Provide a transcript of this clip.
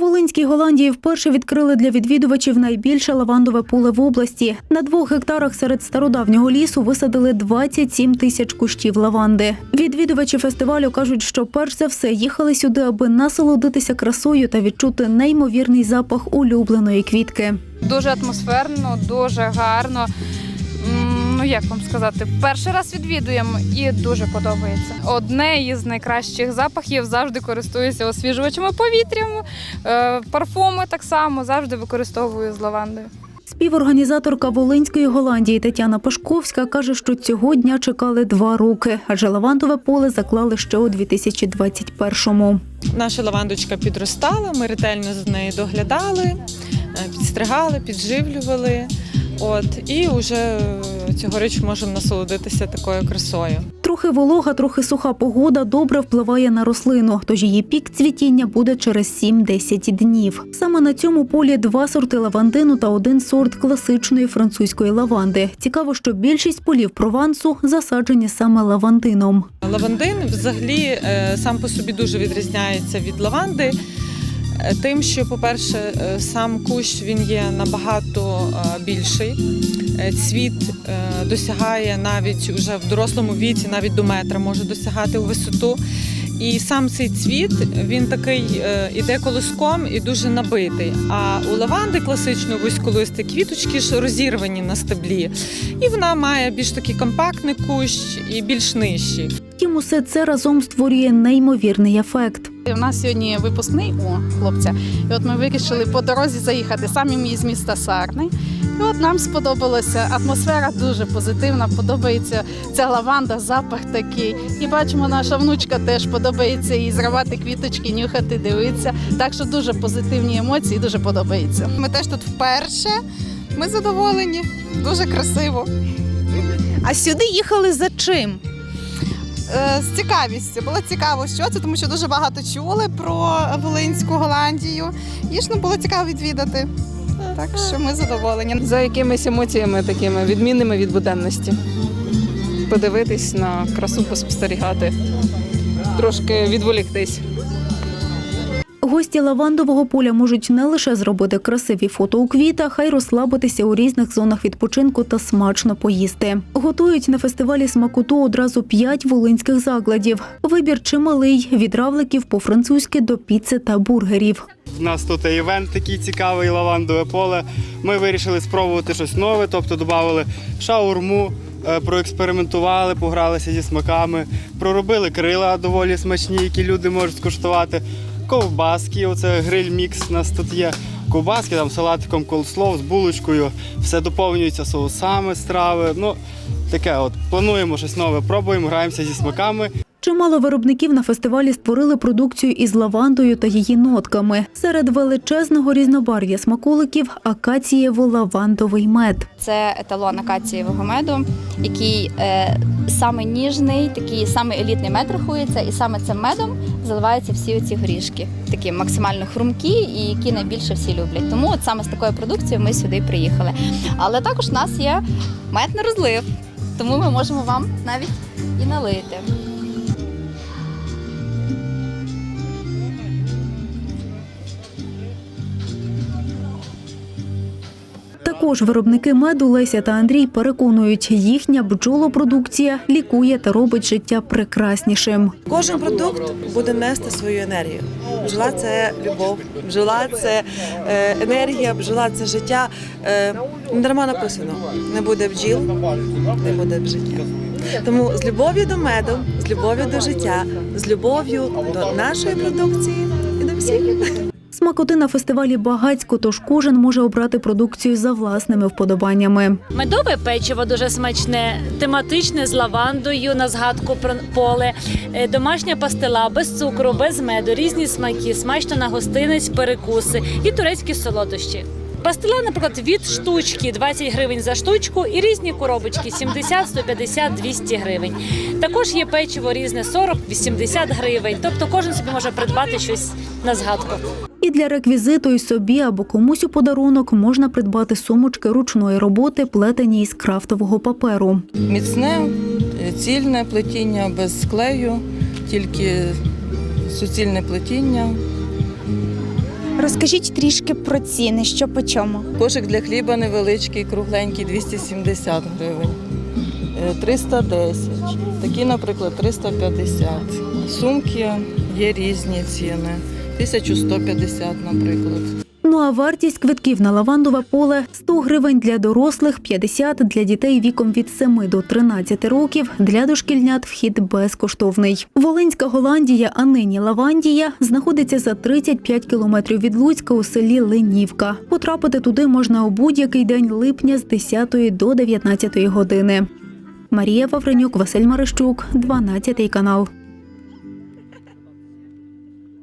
Волинській Голландії вперше відкрили для відвідувачів найбільше лавандове поле в області. На двох гектарах серед стародавнього лісу висадили 27 тисяч кущів лаванди. Відвідувачі фестивалю кажуть, що перш за все їхали сюди, аби насолодитися красою та відчути неймовірний запах улюбленої квітки. Дуже атмосферно, дуже гарно. Ну як вам сказати, перший раз відвідуємо і дуже подобається. Одне із найкращих запахів завжди користуюся освіжувачами повітрям, е, парфуми так само завжди використовую з лавандою. Співорганізаторка Волинської Голландії Тетяна Пашковська каже, що цього дня чекали два роки, адже лавандове поле заклали ще у 2021-му. Наша лавандочка підростала, ми ретельно за нею доглядали, е, підстригали, підживлювали. От і вже цьогоріч можемо насолодитися такою красою. Трохи волога, трохи суха погода добре впливає на рослину, тож її пік цвітіння буде через 7-10 днів. Саме на цьому полі два сорти лавандину та один сорт класичної французької лаванди. Цікаво, що більшість полів Провансу засаджені саме лавандином. Лавандин взагалі е, сам по собі дуже відрізняється від лаванди. Тим, що, по-перше, е, сам кущ він є набагато е, більший. Е, Цвіт досягає навіть уже в дорослому віці, навіть до метра може досягати у висоту. І сам цей цвіт він такий іде колоском і дуже набитий. А у лаванди класичної вузьколисти квіточки ж розірвані на стеблі, і вона має більш такий компактний кущ і більш нижчий. Втім, усе це разом створює неймовірний ефект. У нас сьогодні випускний у хлопця. І от ми вирішили по дорозі заїхати самі ми з міста Сарни. І от нам сподобалося. Атмосфера дуже позитивна, подобається ця лаванда, запах такий. І бачимо, наша внучка теж подобається і зривати квіточки, нюхати, дивитися. Так що дуже позитивні емоції, дуже подобається. Ми теж тут вперше. Ми задоволені, дуже красиво. А сюди їхали за чим? Е, З цікавістю. Було цікаво, що це, тому що дуже багато чули про Волинську Голландію. І ж ну, було цікаво відвідати. Так що ми задоволені. за якимись емоціями такими відмінними від буденності. Подивитись на красу, поспостерігати, трошки відволіктись. Гості лавандового поля можуть не лише зробити красиві фото у квітах, а й розслабитися у різних зонах відпочинку та смачно поїсти. Готують на фестивалі смакоту одразу п'ять волинських закладів. Вибір чималий від равликів по-французьки до піци та бургерів. У нас тут івент такий цікавий лавандове поле. Ми вирішили спробувати щось нове, тобто додали шаурму, е, проекспериментували, погралися зі смаками, проробили крила доволі смачні, які люди можуть скуштувати. Ковбаски, оце гриль-мікс у нас тут є. Ковбаски там салатиком колслов, з булочкою, все доповнюється соусами, страви. Ну, таке от. Плануємо щось нове, пробуємо, граємося зі смаками. Чимало виробників на фестивалі створили продукцію із лавандою та її нотками. Серед величезного різнобарв'я смаколиків акацієво-лавандовий мед. Це еталон акацієвого меду, який е, саме ніжний, такий саме елітний мед рахується, і саме цим медом заливаються всі оці горішки, такі максимально хрумкі і які найбільше всі люблять. Тому от саме з такою продукцією ми сюди приїхали. Але також у нас є мед на розлив, тому ми можемо вам навіть і налити. Також виробники меду Леся та Андрій переконують, їхня бджолопродукція лікує та робить життя прекраснішим. Кожен продукт буде нести свою енергію. Бджола це любов, бджола це е, енергія, бджола це життя. Е, дарма написано: не буде бджіл, не буде життя. Тому з любов'ю до меду, з любов'ю до життя, з любов'ю до нашої продукції і до всіх. Смакоти на фестивалі багацько, тож кожен може обрати продукцію за власними вподобаннями. Медове печиво дуже смачне, тематичне з лавандою на згадку про поле, Е, домашня пастила без цукру, без меду, різні смаки, смачно на гостинець, перекуси і турецькі солодощі. Пастила, наприклад, від штучки 20 гривень за штучку і різні коробочки 70, 150, 200 гривень. Також є печиво різне 40, 80 гривень. Тобто кожен собі може придбати щось на згадку. Для реквізиту і собі або комусь у подарунок можна придбати сумочки ручної роботи, плетені із крафтового паперу. Міцне, е, цільне плетіння без клею, тільки суцільне плетіння. Розкажіть трішки про ціни, що по чому. Кошик для хліба невеличкий, кругленький 270 гривень. Е, 310. Такі, наприклад, 350. Сумки є різні ціни. 1150, наприклад. Ну а вартість квитків на лавандове поле 100 гривень для дорослих, 50 для дітей віком від 7 до 13 років. Для дошкільнят вхід безкоштовний. Волинська Голландія, а нині Лавандія, знаходиться за 35 кілометрів від Луцька у селі Ленівка. Потрапити туди можна у будь-який день липня з 10 до 19 години. Марія Вавренюк, Василь Марищук, 12 канал.